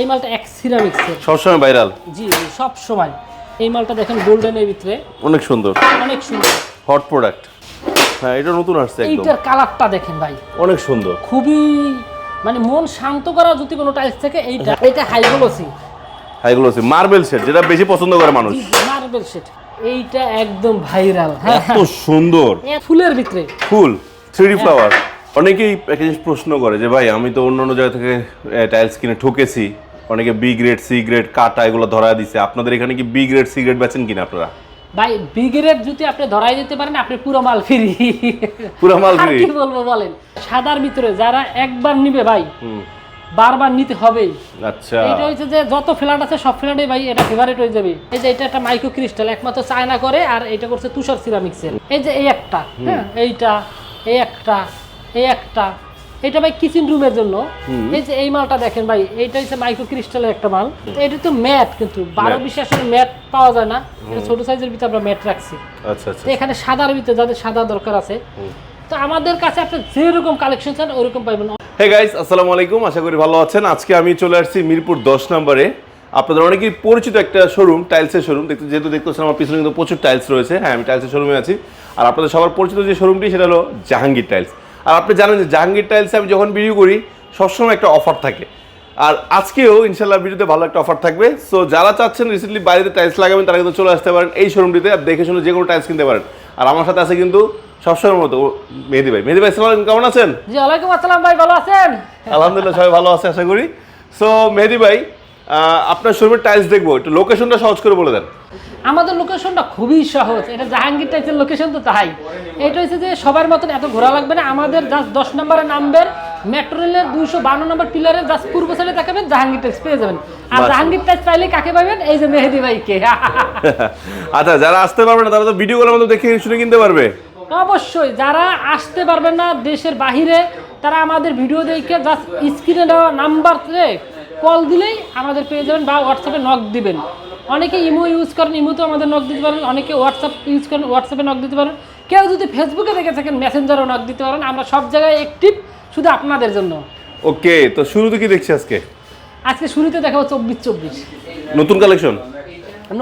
এই মালটা এক সিরামিক্সের। সবসময় ভাইরাল? জি সব সময় এই মালটা দেখেন গোল্ডেনের ভিতরে। অনেক সুন্দর। অনেক সুন্দর। হট প্রোডাক্ট হ্যাঁ এটা নতুন আসছে একদম। এইটার কালারটা দেখেন ভাই। অনেক সুন্দর। খুবই মানে মন শান্ত করা যদি কোনো টাইলস থেকে এইটা এটা হাইগোলসি হচ্ছে মার্বেল সেট যেটা বেশি পছন্দ করে মানুষ। মার্বেল সেট এইটা একদম ভাইরাল হ্যাঁ। এত সুন্দর। হ্যাঁ। ফুলের ভিতরে। ফুল থ্রি ফ্লাওয়ার অনেকেই একটা জিনিস প্রশ্ন করে যে ভাই আমি তো অন্য অন্য জায়গা থেকে টাইলস কিনে ঠকেছি। অনেকে বি গ্রেড সি গ্রেড কাটা এগুলো ধরা দিছে। আপনাদের এখানে কি বি গ্রেড সি গ্রেড বেচেন কিনা আপনারা? ভাই বিগেরের যদি আপনি ধরাই দিতে পারেন আপনি পুরো মাল ফ্রি পুরো মাল free? কি বলব বলেন? সাদার ভিতরে যারা একবার নিবে ভাই বারবার নিতে হবেই। আচ্ছা। এটা হচ্ছে যে যত ফ্ল্যাট আছে সব ফ্ল্যাটে ভাই এটা ফেভারিট হয়ে যাবে। এই যে এটা একটা মাইক্রো ক্রিস্টাল একমাত্র চায়না করে আর এটা করছে তুষার সিরামিক্সের এই যে এই একটা হ্যাঁ এইটা এই একটা এই একটা। এটা ভাই কিচেন রুমের জন্য। এই যে এই মালটা দেখেন ভাই এইটা হচ্ছে মাইক্রো ক্রিস্টালের একটা মাল। এটা তো ম্যাট কিন্তু বারো। বিশ আসলে ম্যাট পাওয়া যায় না। এটা ছোট সাইজের ভিতরে আমরা ম্যাট রাখছি। আচ্ছা আচ্ছা। এখানে সাদার ভিতরে যাদের সাদা দরকার আছে। তো আমাদের কাছে আপনি যেরকম কালেকশন চান ওরকম পাইবেন। হে গাইস আসসালামু আলাইকুম আশা করি ভালো আছেন। আজকে আমি চলে আসছি মিরপুর দশ নম্বরে। আপনাদের অনেকেই পরিচিত একটা শোরুম টাইলসের শোরুম দেখতে যেহেতু দেখতে দেখতেছেন আমার পিছনে কিন্তু প্রচুর টাইলস রয়েছে। হ্যাঁ আমি টাইলসের শোরুমে আছি। আর আপনাদের সবার পরিচিত যে শোরুমটি সেটা হলো জাহাঙ্গীর টাইলস আর আপনি জানেন যে জাহাঙ্গীর টাইলসে আমি যখন ভিডিও করি সবসময় একটা অফার থাকে। আর আজকেও ইনশাল্লাহ ভিডিওতে ভালো একটা অফার থাকবে। সো যারা চাচ্ছেন রিসেন্টলি বাড়িতে টাইলস লাগাবেন তারা কিন্তু চলে আসতে পারেন এই শোরুমটিতে আর দেখে শুনে যে কোনো টাইলস কিনতে পারেন। আর আমার সাথে আছে কিন্তু সবসময়ের মতো মেহেদি ভাই। মেহেদি ভাই সালাম কেমন আছেন? জি ওয়ালাইকুম আসসালাম ভাই ভালো আছেন? আলহামদুলিল্লাহ সবাই ভালো আছে আশা করি। সো মেহেদি ভাই আপনার শোরুমের টাইলস দেখব। একটু লোকেশনটা সহজ করে বলে দেন। আমাদের লোকেশনটা খুবই সহজ। এটা জাহাঙ্গীর টাইপের লোকেশন তো তাই। এটা হচ্ছে যে সবার মতন এত ঘোরা লাগবে না। আমাদের জাস্ট দশ নম্বরে নামবেন মেট্রো রেলের দুইশো বান্ন নম্বর পিলারে জাস্ট পূর্ব সাইডে তাকাবেন জাহাঙ্গীর টাইপস পেয়ে যাবেন। আর জাহাঙ্গীর টাইপস পাইলে কাকে পাবেন? এই যে মেহেদি ভাইকে। আচ্ছা যারা আসতে পারবে না তারা তো ভিডিও কলের মধ্যে দেখে শুনে কিনতে পারবে। অবশ্যই যারা আসতে পারবেন না দেশের বাহিরে তারা আমাদের ভিডিও দেখে জাস্ট স্ক্রিনে দেওয়া নাম্বারে কল দিলেই আমাদের পেয়ে যাবেন বা হোয়াটসঅ্যাপে নক দিবেন। অনেকে ইমো ইউজ করেন ইমোতে আমাদের নক দিতে পারেন অনেকে হোয়াটসঅ্যাপ ইউজ করেন হোয়াটসঅ্যাপে নক দিতে পারেন। কেউ যদি ফেসবুকে দেখে থাকেন মেসেঞ্জারও নক দিতে পারেন। আমরা সব জায়গায় অ্যাক্টিভ শুধু আপনাদের জন্য। ওকে তো শুরুতে কি দেখছি আজকে? আজকে শুরুতে দেখাবো চব্বিশ চব্বিশ। নতুন কালেকশন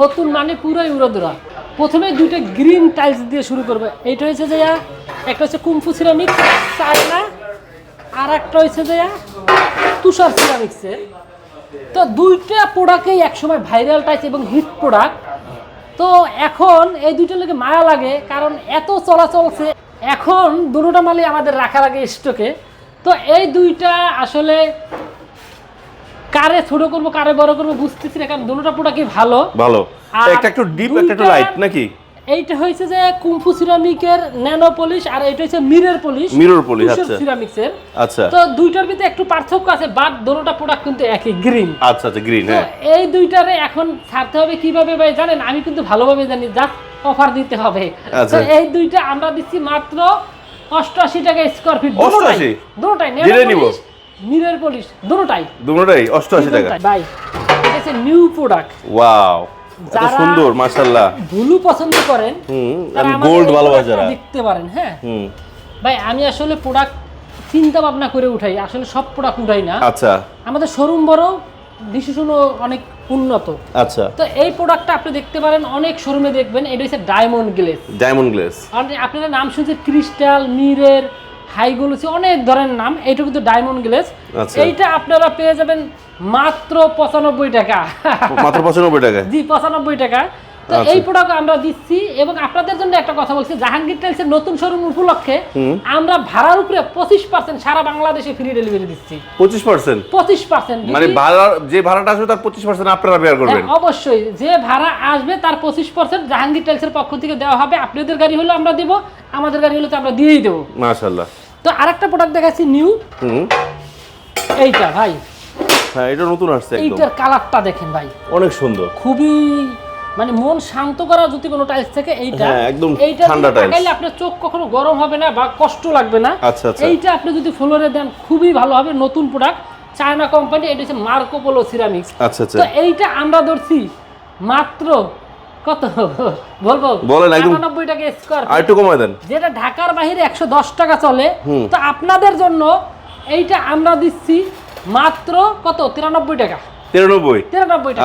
নতুন মানে পুরোই উড়োদুরা। প্রথমে দুইটা গ্রিন টাইলস দিয়ে শুরু করবে। এইটা হচ্ছে যে একটা হচ্ছে কুমফু সিরামিক্স চায়না আর একটা হচ্ছে যে তুষার সিরামিক্সের তো দুইটা প্রোডাক্টই একসময় ভাইরাল টাইলস এবং হিট প্রোডাক্ট তো এখন এই দুইটার লোকে মায়া লাগে কারণ এত চলাচলছে এখন দুটোটা মালই আমাদের রাখা লাগে স্টকে তো এই দুইটা আসলে কারে ছোট করব কারে বড় করব বুঝতেছি না কারণ দুটোটা প্রোডাক্টই ভালো। ভালো। একটা একটু ডিপ একটা একটু লাইট নাকি? এইটা হয়েছে যে কুমফু সিরামিকের ন্যানো পলিশ আর এইটা হচ্ছে মিরর পলিশ Mirror polish, আচ্ছা। সিরামিক্সের। আচ্ছা। তো দুইটার ভিতরে একটু পার্থক্য আছে বাট দুটোটা প্রোডাক্ট কিন্তু একই গ্রিন আচ্ছা আচ্ছা গ্রিন হ্যাঁ। এই দুইটারে এখন ছাড়তে হবে কীভাবে ভাই জানেন? আমি কিন্তু ভালোভাবে জানি জাস্ট অফার দিতে হবে। আচ্ছা। তো এই দুইটা আমরা দিচ্ছি মাত্র অষ্টআশি টাকা স্কোয়ার ফিট 88? দুটোটাই যেটাই নিবো? Mirror polish দুটোটাই। দুটোটাই অষ্টআশি টাকা। ভাই এটা হচ্ছে নিউ প্রোডাক্ট ওয়াও এত সুন্দর মাশাল্লাহ ব্লু পছন্দ করেন হুম গোল্ড দেখতে পারেন হ্যাঁ? হুম। ভাই আমি আসলে প্রোডাক্ট চিন্তা ভাবনা করে উঠাই আসলে সব প্রোডাক্ট উঠাই না। আচ্ছা। আমাদের শোরুম বড় ডিসিশনও অনেক উন্নত। আচ্ছা। তো এই প্রোডাক্টটা আপনি দেখতে পারেন অনেক শোরুমে দেখবেন এটা হচ্ছে ডায়মন্ড গ্লেস ডায়মন্ড গ্লেস আপনারা নাম শুনছেন ক্রিস্টাল মিরের হাইগুলোসি অনেক ধরনের নাম এটা কিন্তু ডায়মন্ড গ্লেস আচ্ছা। এইটা আপনারা পেয়ে যাবেন মাত্র পঁচানব্বই টাকা। মাত্র পঁচানব্বই টাকা জি পঁচানব্বই টাকা। তো আচ্ছা। এই প্রোডাক্ট আমরা দিচ্ছি এবং আপনাদের জন্য একটা কথা বলছি জাহাঙ্গীর টাইলসের নতুন শোরুম উপলক্ষে আমরা ভাড়ার উপরে পঁচিশ পার্সেন্ট সারা বাংলাদেশে ফ্রি ডেলিভারি দিচ্ছি। পঁচিশ পার্সেন্ট পঁচিশ পার্সেন্ট মানে ভাড়া যে ভাড়াটা আসবে তার পঁচিশ পার্সেন্ট আপনারা বেয়ার করবেন? হ্যাঁ, অবশ্যই। যে ভাড়া আসবে তার পঁচিশ পার্সেন্ট জাহাঙ্গীর টাইলসের পক্ষ থেকে দেওয়া হবে। আপনাদের গাড়ি হলে আমরা দিব আমাদের গাড়ি হলে তো আমরা দিয়েই দেবো। মাশাল্লাহ তো আরেকটা প্রোডাক্ট দেখাচ্ছি নিউ এইটা ভাই। হ্যাঁ এটা নতুন আসছে একদম। এইটার কালারটা দেখেন ভাই। অনেক সুন্দর। খুবই মানে মন শান্ত করা যদি কোনো টাইলস থেকে এইটা হ্যাঁ, একদম এইটা ঠান্ডা tiles। তাকাইলে আপনার চোখ কখনো গরম হবে না বা কষ্ট লাগবে না। আচ্ছা, আচ্ছা। এইটা আপনি যদি ফ্লোরে দেন খুবই ভালো হবে নতুন প্রোডাক্ট চায়না কোম্পানি এটা হচ্ছে মার্কো পোলো সিরামিক্স আচ্ছা আচ্ছা। তো এইটা আমরা ধরছি মাত্র কত? বলব? বলেন, একদম- আটানব্বই টাকা স্কোয়ার আর একটু কমায় দেন। যেটা ঢাকার বাইরে একশো দশ টাকা চলে। তো আপনাদের জন্য এইটা আমরা দিচ্ছি মাত্র কত? তিরানব্বই টাকা। তিরানব্বই?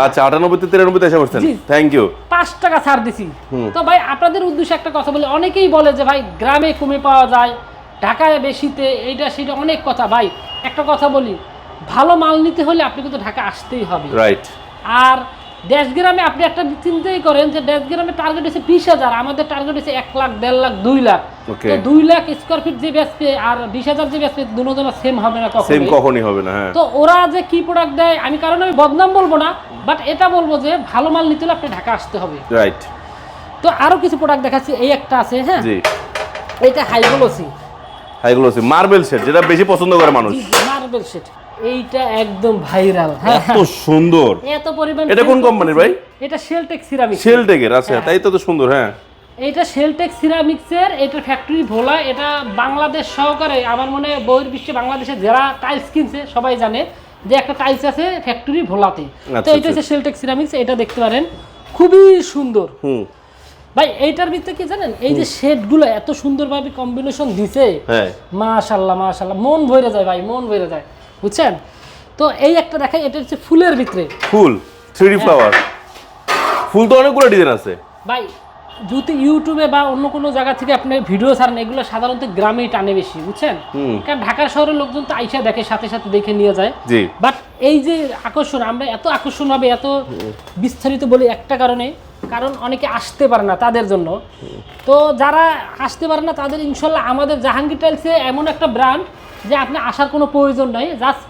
আচ্ছা আটানব্বই থেকে তিরানব্বই এসে করছেন থ্যাংক ইউ পাঁচ টাকা ছাড় দিছি। তো ভাই আপনাদের উদ্দেশ্যে একটা কথা বলি। অনেকেই বলে যে ভাই গ্রামে কমে পাওয়া যায় ঢাকায় বেশিতে এইটা সেটা অনেক কথা। ভাই একটা কথা বলি ভালো মাল নিতে হলে আপনি কিন্তু ঢাকা আসতেই হবে। রাইট আর দেশগ্রামে আপনি একটা চিন্তাই করেন যে দেশগ্রামে টার্গেট হচ্ছে বিশ হাজার আমাদের টার্গেট হচ্ছে এক লাখ দেড় লাখ দুই লাখ। তো দুই লাখ স্কোয়ার ফিট যে বেচবে আর বিশ হাজার যে বেচবে দুজনের সেম হবে না সেম কখনই হবে না হ্যাঁ। তো ওরা যে কি প্রোডাক্ট দেয় আমি কারণ আমি বদনাম বলব না বাট এটা বলব যে ভালো মাল নিতে হলে আপনি ঢাকা আসতে হবে। রাইট তো আরও কিছু প্রোডাক্ট দেখাচ্ছি এই একটা আছে হ্যাঁ? জি। এটা হাইগুলোসি হচ্ছে মার্বেল সেট যেটা বেশি পছন্দ করে মানুষ। মার্বেল সেট এইটা একদম ভাইরাল হ্যাঁ এত সুন্দর। এত পরিমাণ এটা কোন কোম্পানির ভাই? এটা শেলটেক সিরামিক শেল টেকের আচ্ছা তাই তো তো সুন্দর হ্যাঁ। এটা শেলটেক সিরামিক্সের এটা ফ্যাক্টরি ভোলা এটা বাংলাদেশ সহকারে আমার মনে হয় বহির্বিশ্বে বাংলাদেশে যারা টাইলস কিনছে সবাই জানে যে একটা টাইলস আছে ফ্যাক্টরি ভোলাতে। তো আচ্ছা, এটা আচ্ছা। হচ্ছে শেলটেক সিরামিক্স এটা দেখতে পারেন। খুবই সুন্দর। হুম। ভাই এইটার ভিতরে কি জানেন? এই যে শেডগুলো এত সুন্দরভাবে কম্বিনেশন দিছে হ্যাঁ। মাশাল্লাহ মাশাল্লাহ মন ভরে যায় ভাই মন ভরে যায়। বুঝছেন? তো এই একটা দেখাই এটা হচ্ছে ফুলের ভিতরে। ফুল থ্রি ফ্লাওয়ার ফুল তো অনেকগুলো ডিজাইন আছে। ভাই যদি ইউটিউবে বা অন্য কোনো জায়গা থেকে আপনি ভিডিও ছাড়েন এগুলো সাধারণত গ্রামেই টানে বেশি বুঝছেন? কারণ ঢাকার শহরের লোকজন তো আইসা দেখে সাথে সাথে দেখে নিয়ে যায়। বাট এই যে আকর্ষণ আমরা এত আকর্ষণ হবে এত বিস্তারিত বলি একটা কারণে কারণ অনেকে আসতে পারে না তাদের জন্য। তো যারা আসতে পারে না তাদের ইনশাল্লাহ আমাদের জাহাঙ্গীর টাইলসে এমন একটা ব্র্যান্ড যে আপনি আসার কোনো প্রয়োজন নাই জাস্ট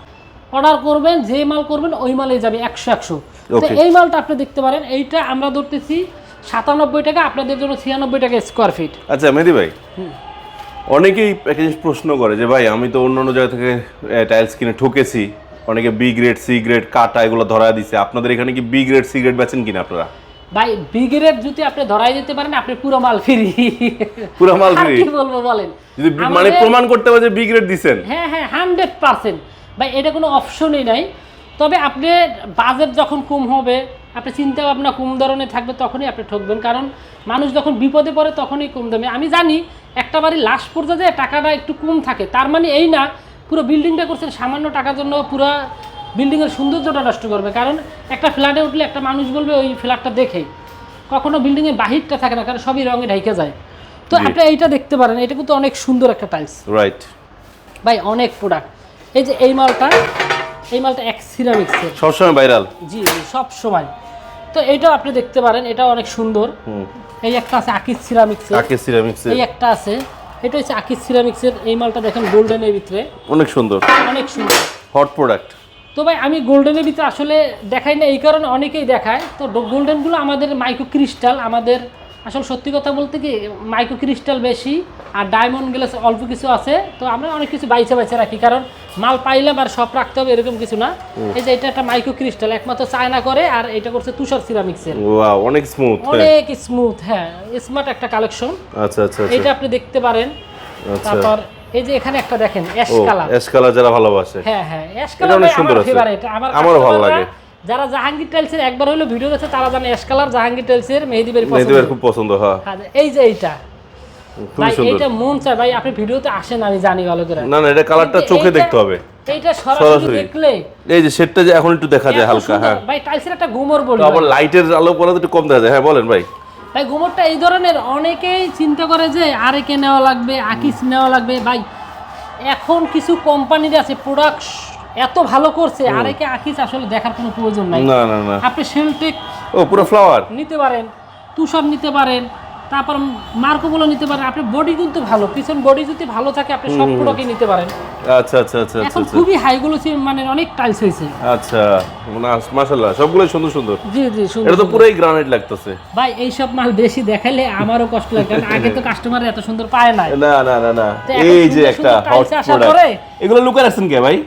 অর্ডার করবেন যে মাল করবেন ওই মালেই যাবে একশো একশো। তো এই মালটা আপনি দেখতে পারেন এইটা আমরা ধরতেছি সাতানব্বই টাকা আপনাদের জন্য ছিয়ানব্বই টাকা স্কোয়ার ফিট আচ্ছা মেহেদি ভাই অনেকেই একটা জিনিস প্রশ্ন করে যে ভাই আমি তো অন্য অন্য জায়গা থেকে টাইলস কিনে ঠকেছি। অনেকে বি গ্রেড সি গ্রেড কাটা এগুলো ধরা দিছে। আপনাদের এখানে কি বি গ্রেড সি গ্রেড বেচেন কিনা আপনারা? ভাই বিগেরের যদি আপনি ধরাই দিতে পারেন আপনি পুরো মাল ফ্রি। পুরো মাল free? কি বলব বলেন? যদি মানে প্রমাণ করতে হবে যে বি গ্রেড দিছেন। হ্যাঁ হ্যাঁ হান্ড্রেড পার্সেন্ট ভাই এটা কোনো অপশনই নাই। তবে আপনি বাজেট যখন কম হবে আপনি চিন্তা ভাবনা কম ধরনের থাকবে তখনই আপনি ঠকবেন। কারণ মানুষ যখন বিপদে পড়ে তখনই কম দামে। আমি জানি একটা বাড়ি লাস্ট পর্যায়ে যায় টাকাটা একটু কম থাকে তার মানে এই না পুরো বিল্ডিংটা করছেন সামান্য টাকার জন্য পুরো বিল্ডিংয়ের সৌন্দর্যটা নষ্ট করবে। কারণ একটা ফ্ল্যাটে উঠলে একটা মানুষ বলবে ওই ফ্ল্যাটটা দেখে। কখনো বিল্ডিংয়ের বাহিরটা থাকে না কারণ সবই রঙে ঢাইকে যায়। তো। আপনি এইটা দেখতে পারেন এটা কিন্তু অনেক সুন্দর একটা টাইলস। রাইট ভাই অনেক প্রোডাক্ট এই যে এই মালটা এই মালটা এক সিরামিক্সের সবসময় ভাইরাল জি সব সময় তো এইটাও আপনি দেখতে পারেন এটা অনেক সুন্দর। হুম। এই একটা আছে আকিস সিরামিক্সের কাকে সিরামিক্সের এই একটা আছে এটা হচ্ছে আকিস সিরামিক্সের এই মালটা দেখেন গোল্ডেনের ভিতরে। অনেক সুন্দর। অনেক সুন্দর। হট প্রোডাক্ট তো ভাই আমি গোল্ডেনের ভিতরে আসলে দেখাই না এই কারণে অনেকেই দেখায়। তো গোল্ডেনগুলো আমাদের মাইক্রো ক্রিস্টাল আমাদের আসলে সত্যি কথা বলতে কি মাইক্রো ক্রিস্টাল বেশি আর ডায়মন্ড গ্লাস অল্প কিছু আছে। তো আমরা অনেক কিছু বাইছে বাইচে রাখি কারণ মাল পাইলাম আর সব রাখতে হবে এরকম কিছু না। এই যে এটা একটা মাইক্রো ক্রিস্টাল একমাত্র চায়না করে আর এটা করছে তুষার সিরামিক্সের ওয়াও অনেক স্মুথ অনেক স্মুথ হ্যাঁ স্মার্ট একটা কালেকশন আচ্ছা আচ্ছা এটা আচ্ছা আপনি দেখতে পারেন। আচ্ছা। তারপর এই যে এখানে একটা দেখেন অ্যাশ কালার অ্যাশ কালার যারা ভালোবাসে। হ্যাঁ হ্যাঁ অ্যাশ কালার আমার ফেভারিট আমার আমারও ভালো লাগে। যারা জাহাঙ্গীর টাইলসের একবার হলো ভিডিও গেছে তারা জানে অ্যাশ কালার জাহাঙ্গীর টাইলসের মেহেদি বেরি পছন্দ। ভাইয়ের খুব পছন্দ হ্যাঁ। হ্যাঁ, এই যে এইটা। ভাই মন চায় ভাই আপনি ভিডিওতে আসেন আমি জানি ভালো করে। না না এটা কালারটা চোখে দেখতে হবে। এইটা সরাসরি সরাসরি। দেখলে এই যে শেডটা যে এখন একটু দেখা যায় হালকা হ্যাঁ। ভাই টাইলসের একটা গুমর বলি আবার লাইটের আলো পড়া একটু কম দেখা যায়। হ্যাঁ বলেন ভাই। ভাই গোবরটা এই ধরনের অনেকেই চিন্তা করে যে আরেকে নেওয়া লাগবে আকিস নেওয়া লাগবে। ভাই এখন কিছু কোম্পানির আছে প্রোডাক্ট এত ভালো করছে আরেকে আকিস আসলে দেখার কোনো প্রয়োজন নাই। না না না। আপনি সেলটেক ও পুরো ফ্লাওয়ার নিতে পারেন তুষার নিতে পারেন তারপর মার্কোগুলো নিতে পারেন আপনি বডি কিন্তু ভালো পিছন বডি যদি ভালো থাকে আপনি সব প্রোডাক্টই নিতে পারেন। আচ্ছা আচ্ছা আচ্ছা আচ্ছা এখন আচ্ছা। খুবই হাইগুলো মানে অনেক টাইলস হয়েছে। আচ্ছা মাশাল্লাহ সবগুলো সুন্দর সুন্দর। জি জি সুন্দর এটা তো পুরোই গ্রানাইট লাগতেছে। ভাই এইসব মাল বেশি দেখাইলে আমারও কষ্ট লাগে কারণ আগে তো কাস্টমার এত সুন্দর পায় না না না না। এই যে একটা হট প্রোডাক্ট এগুলো লুকায় রাখছেন কে ভাই?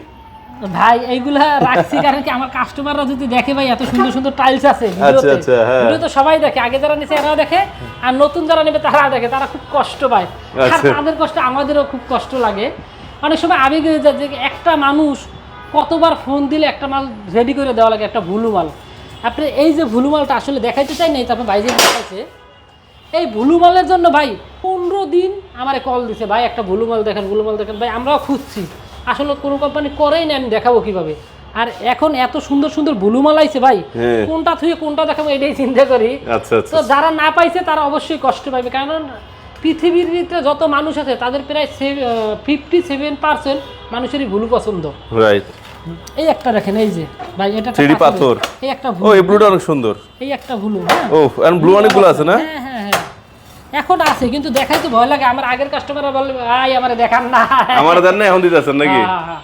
ভাই এইগুলা রাখছি কারণ কি আমার কাস্টমাররা যদি দেখে ভাই এত সুন্দর সুন্দর টাইলস আছে আচ্ছা, আচ্ছা, হ্যাঁ। তো সবাই দেখে আগে যারা নিচে এরাও দেখে আর নতুন যারা নেবে তারা দেখে তারা খুব কষ্ট পায়। আর আচ্ছা। তাদের কষ্ট আমাদেরও খুব কষ্ট লাগে। অনেক সময় আবেগ হয়ে যায় যে একটা মানুষ কতবার ফোন দিলে একটা মাল রেডি করে দেওয়া লাগে একটা ভুলু মাল আপনি এই যে ভুলু মালটা আসলে দেখাইতে চাই নাই তারপর বাইরে দেখাইছে। এই ভুলু মালের জন্য ভাই পনেরো দিন আমারে কল দিছে ভাই একটা ভুলু মাল দেখেন ভুলু মাল দেখেন ভাই আমরাও খুঁজছি। আসলে কোনো কোম্পানি করেই না আমি দেখাবো কীভাবে। আর এখন এত সুন্দর সুন্দর বুলু মাল আইছে ভাই হ্যাঁ। কোনটা থুয়ে কোনটা দেখাবো এটাই চিন্তা করি। আচ্ছা আচ্ছা। তো যারা না পাইছে তারা অবশ্যই কষ্ট পাবে কারণ পৃথিবীর ভিতরে যত মানুষ আছে তাদের প্রায় ফিফটি সেভেন পার্সেন্ট মানুষেরই ভুলু পছন্দ। রাইট এই একটা দেখেন এই যে। ভাই এটা একটা 3D পাথরের। পাথর। এই একটা ও এই ব্লুটা অনেক সুন্দর। এই একটা ভুলু ও আর ব্লু অনেকগুলো আছে না? হ্যাঁ হ্যাঁ এখন আছে কিন্তু দেখাই তো ভয় লাগে। আমার আগের কাস্টমাররা বলবে আই আমার দেখান না। আমার দেন না এখন দিতেছেন নাকি? হ্যাঁ, হ্যাঁ।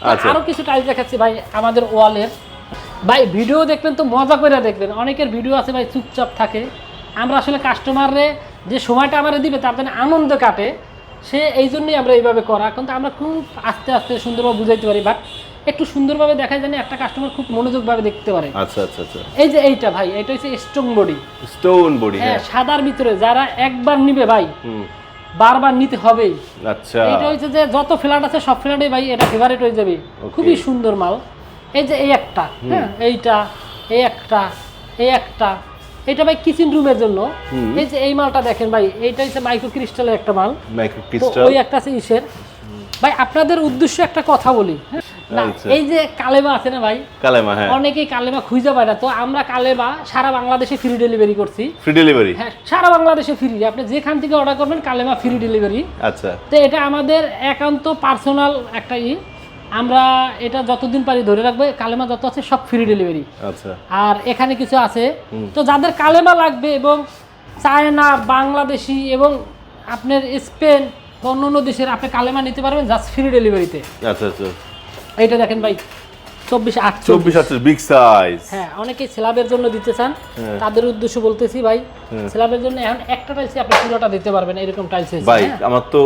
তো আচ্ছা। আরও কিছু টাইলস দেখাচ্ছি ভাই আমাদের ওয়ালের ভাই ভিডিও দেখবেন তো মজা করে দেখবেন। অনেকের ভিডিও আছে ভাই চুপচাপ থাকে। আমরা আসলে কাস্টমাররে যে সময়টা আমরা দিবে তার জন্য আনন্দ কাটে। সে এই জন্যই আমরা এইভাবে করা। কিন্তু আমরা খুব আস্তে আস্তে সুন্দরভাবে বুঝাইতে পারি। বাট একটু সুন্দরভাবে দেখায় জানি একটা কাস্টমার খুব মনোযোগভাবে দেখতে পারে। আচ্ছা আচ্ছা আচ্ছা। এই যে এইটা ভাই এটা হচ্ছে স্ট্রং বডি স্টোন বডি হ্যাঁ সাদার ভিতরে যারা একবার নিবে ভাই বারবার নিতে হবেই। আচ্ছা। এইটা হচ্ছে যে যত ফ্ল্যাট আছে সব ফ্ল্যাটে ভাই এটা ফেভারিট হয়ে যাবে। খুবই সুন্দর মাল। এই যে এই একটা হ্যাঁ এইটা এই একটা এই একটা। এটা ভাই কিচেন রুমের জন্য। এই যে এই মালটা দেখেন ভাই এইটা হচ্ছে মাইক্রো ক্রিস্টালের একটা মাল। মাইক্রো ক্রিস্টাল ওই একটা আছে ইসের। ভাই আপনাদের উদ্দেশ্য একটা কথা বলি হ্যাঁ? এই যে কালেমা আছে না ভাই? কালেমা হ্যাঁ। অনেকেই কালেমা খুঁজে পায় না। তো আমরা কালেমা সারা বাংলাদেশে ফ্রি ডেলিভারি করছি। ফ্রি ডেলিভারি হ্যাঁ সারা বাংলাদেশে ফ্রি আপনি যেখান থেকে অর্ডার করবেন কালেমা ফ্রি ডেলিভারি আচ্ছা। তো এটা আমাদের একান্ত পার্সোনাল একটা ই। আমরা এটা যতদিন পারি ধরে রাখব কালেমা যত আছে সব ফ্রি ডেলিভারি আচ্ছা। আর এখানে কিছু আছে। তো যাদের কালেমা লাগবে এবং চায়না বাংলাদেশি এবং আপনার স্পেন বা অন্য অন্য দেশের আপনি কালেমা নিতে পারবেন জাস্ট ফ্রি ডেলিভারিতে আচ্ছা আচ্ছা। এইটা দেখেন ভাই চব্বিশ আট চব্বিশ আচ্ছা বিগ সাইজ হ্যাঁ অনেকে স্ল্যাবের জন্য দিতে চান হ্যাঁ। তাদের উদ্দেশ্য বলতেছি ভাই স্ল্যাবের জন্য এখন একটা টাইলসে আপনি পুরোটা দিতে পারবেন এরকম টাইলস ভাই আমার তো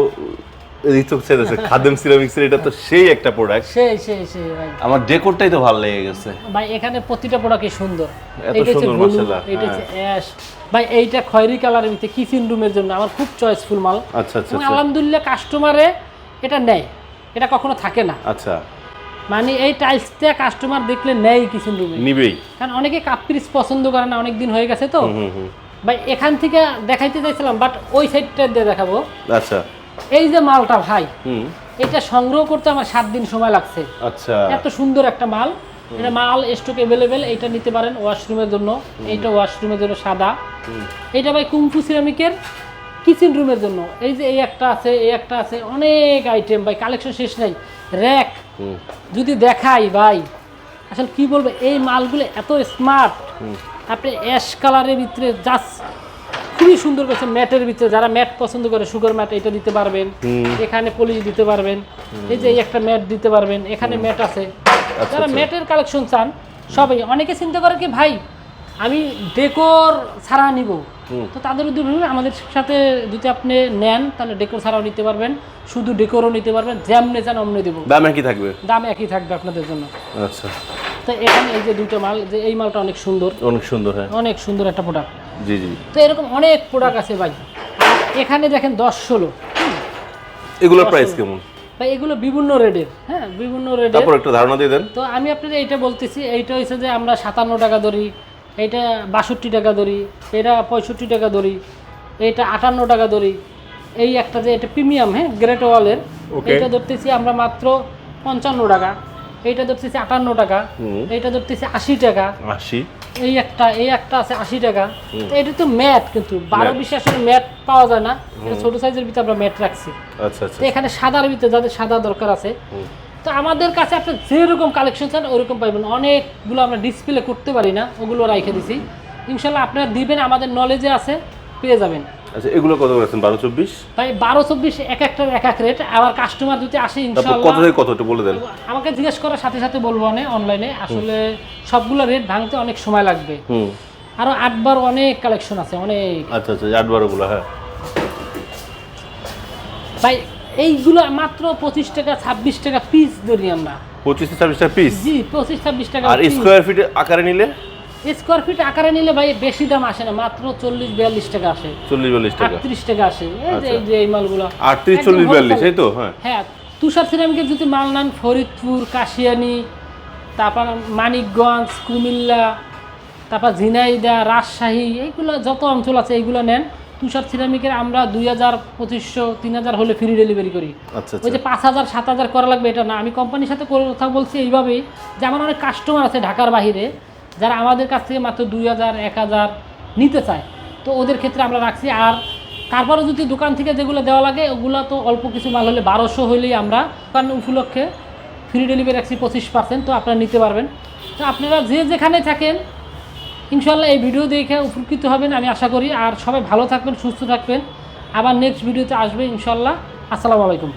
এদিক তো ছেড়েছে খাদেম সিরামিক্সের এটা তো সেই একটা প্রোডাক্ট সেই সেই সেই ভাই। আমার ডেকোরটাই তো ভালো লেগে গেছে। ভাই এখানে প্রতিটা প্রোডাক্টই সুন্দর। এত এইটা হচ্ছে সুন্দর, ব্লু মাশাআল্লাহ, এইটা হচ্ছে অ্যাশ ভাই এইটা খয়েরি কালারের ভিতরে কিচেন রুমের জন্য আমার খুব চয়েসফুল মাল। আচ্ছা আচ্ছা আচ্ছা। আলহামদুলিল্লাহ কাস্টমারে এটা নেয়। এটা কখনো থাকে না। আচ্ছা। মানে এই টাইলসটা কাস্টমার দেখলে নেয় কিচেন রুমে নিবেই। কারণ অনেকে কাপ্রিস পছন্দ করে না অনেক দিন হয়ে গেছে তো। ভাই এখান থেকে দেখাইতে চাইছিলাম বাট ওই সাইডটা দিয়ে দেখাবো। আচ্ছা। এই যে মালটা ভাই হুম। এটা সংগ্রহ করতে আমার সাত দিন সময় লাগছে। আচ্ছা। এত সুন্দর একটা মাল। এটা মাল স্টক অ্যাভেলেবেল এইটা নিতে পারেন ওয়াশরুমের জন্য। এইটা ওয়াশরুমের জন্য সাদা। এটা ভাই কুমফু সিরামিকের কিচেন রুমের জন্য। এই যে এই একটা আছে এই একটা আছে অনেক আইটেম ভাই কালেকশন শেষ নাই। র্যাক যদি দেখাই ভাই আসলে কি বলব এই মালগুলো এত স্মার্ট আপনি অ্যাশ কালারের ভিতরে জাস্ট খুবই সুন্দর করছে ম্যাটের ভিতরে। যারা ম্যাট পছন্দ করে সুগার ম্যাট এটা দিতে পারবেন। এখানে পলিশ দিতে পারবেন। এই যে একটা ম্যাট দিতে পারবেন। এখানে ম্যাট আছে। যারা ম্যাটের কালেকশন চান সবাই অনেকে চিন্তা করে কি ভাই আমি ডেকোর ছাড়া নিব। তো তাদের উদ্যোগ আমাদের সাথে যদি আপনি নেন তাহলে ডেকোর ছাড়াও নিতে পারবেন। শুধু ডেকোরও নিতে পারবেন যেমনে চান অমনে দেবো। দাম একই থাকবে? দাম একই থাকবে আপনাদের জন্য। আচ্ছা। তো এখানে এই যে দুটো মাল যে এই মালটা অনেক সুন্দর। অনেক সুন্দর হ্যাঁ। অনেক সুন্দর একটা প্রোডাক্ট জি জি। তো এরকম অনেক প্রোডাক্ট আছে ভাই। এখানে দেখেন দশ ষোলো। এগুলোর প্রাইস কেমন? ভাই এগুলো বিভিন্ন রেটের হ্যাঁ বিভিন্ন রেটের। তারপর একটা ধারণা দিয়ে দেন। তো আমি আপনাদের এইটা বলতেছি এইটা হচ্ছে যে আমরা সাতান্ন টাকা ধরি এইটা বাষট্টি টাকা ধরি এটা পঁয়ষট্টি টাকা ধরি এইটা আটান্ন টাকা ধরি এই একটা যে এটা প্রিমিয়াম হ্যাঁ গ্রেট ওয়ালের. এইটা ধরতেছি আমরা মাত্র পঞ্চান্ন টাকা এইটা ধরতেছি আটান্ন টাকা এইটা ধরতেছি আশি টাকা আশি। এই একটা এই একটা আছে আশি টাকা এটা তো ম্যাট কিন্তু বারো বিশ আসলে ম্যাট পাওয়া যায় না এটা ছোট সাইজের ভিতরে আমরা ম্যাট রাখছি। আচ্ছা আচ্ছা। এখানে সাদার ভিতরে যাদের সাদা দরকার আছে তো আমাদের কাছে আপনি যেরকম কালেকশন চান ওরকম পাইবেন। অনেকগুলো আমরা ডিসপ্লে করতে পারি না ওগুলো রাইখে দিছি। ইনশাল্লাহ আপনারা দিবেন আমাদের নলেজে আছে পেয়ে যাবেন। আচ্ছা এগুলো কত বারো চব্বিশ? বারো চব্বিশ এক একটার এক এক রেট আবার কাস্টমার যদি আসে ইনশাল্লাহ কত থেকে একটু বলে দেন। আমাকে জিজ্ঞেস করার সাথে সাথে বলব অনেক অনলাইনে আসলে সবগুলো রেট ভাঙতে অনেক সময় লাগবে। আরও আটবার অনেক কালেকশন আছে অনেক। আচ্ছা আচ্ছা আট বারোগুলো হ্যাঁ। ভাই এইগুলো মাত্র পঁচিশ টাকা ছাব্বিশ টাকা পিস ধরি আমরা। পঁচিশ থেকে ছাব্বিশটা পিস জি পঁচিশ ছাব্বিশ টাকা আর স্কোয়ার ফিট আকারে নিলে? স্কোয়ার ফিট আকারে নিলে ভাই বেশি দাম আসে না মাত্র চল্লিশ বিয়াল্লিশ টাকা আসে। চল্লিশ বিয়াল্লিশ টাকা। আটত্রিশ টাকা আসে। এই যে এই যে মালগুলো। আটত্রিশ চল্লিশ বিয়াল্লিশ এই তো? হ্যাঁ। হ্যাঁ তুষার সিরামিকের যদি মাল নেন ফরিদপুর কাশিয়ানি তারপর মানিকগঞ্জ কুমিল্লা তারপর ঝিনাইদা রাজশাহী এইগুলো যত অঞ্চল আছে এইগুলো নেন। তুষার সিরামিকের আমরা দুই হাজার পঁচিশশো তিন হাজার হলে ফ্রি ডেলিভারি করি। আচ্ছা ওই যে আচ্ছা। পাঁচ হাজার সাত হাজার করা লাগবে এটা না। আমি কোম্পানির সাথে কথা বলছি এইভাবেই যে আমার অনেক কাস্টমার আছে ঢাকার বাইরে যারা আমাদের কাছ থেকে মাত্র দুই হাজার এক হাজার নিতে চায়। তো ওদের ক্ষেত্রে আমরা রাখছি। আর তারপরে যদি দোকান থেকে যেগুলো দেওয়া লাগে ওগুলো তো অল্প কিছু মাল হলে বারোশো হলেই আমরা দোকান উপলক্ষে ফ্রি ডেলিভারি রাখছি পঁচিশ পার্সেন্ট তো আপনারা নিতে পারবেন। তো আপনারা যে যেখানে থাকেন ইনশাল্লাহ এই ভিডিও দেখে উপকৃত হবেন আমি আশা করি। আর সবাই ভালো থাকবেন, সুস্থ থাকবেন। আবার নেক্সট ভিডিওতে আসবে ইনশাল্লাহ আসসালামু আলাইকুম।